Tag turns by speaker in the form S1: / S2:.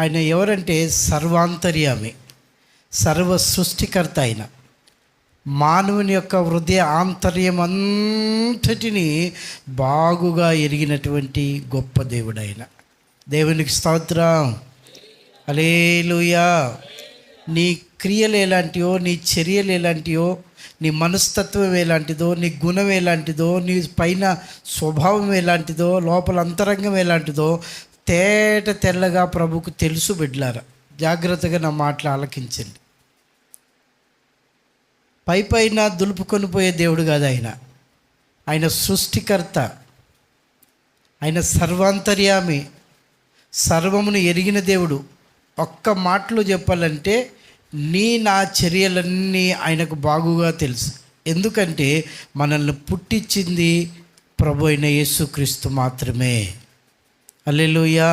S1: ఆయన ఎవరంటే సర్వాంతర్యామి సర్వ సృష్టికర్త ఆయన. మానవుని యొక్క హృదయ ఆంతర్యం అంతటిని బాగుగా ఎరిగినటువంటి గొప్ప దేవుడు ఆయన. దేవునికి స్తోత్రం. అలేలుయా నీ క్రియలు ఎలాంటివో నీ చర్యలు ఎలాంటివో నీ మనస్తత్వం ఎలాంటిదో నీ గుణం ఎలాంటిదో నీ పైన స్వభావం ఎలాంటిదో లోపల అంతరంగం ఎలాంటిదో తేట తెల్లగా ప్రభుకు తెలుసు బిడ్లారా. జాగ్రత్తగా నా మాటలు ఆలకించండి. పై పైన దులుపుకొని పోయే దేవుడు కాదు ఆయన. ఆయన సృష్టికర్త. ఆయన సర్వాంతర్యామి. సర్వమును ఎరిగిన దేవుడు. ఒక్క మాటలో చెప్పాలంటే నీ నా చర్యలన్నీ ఆయనకు బాగుగా తెలుసు. ఎందుకంటే మనల్ని పుట్టించింది ప్రభు అయిన యేసుక్రీస్తు మాత్రమే. అల్లెలుయా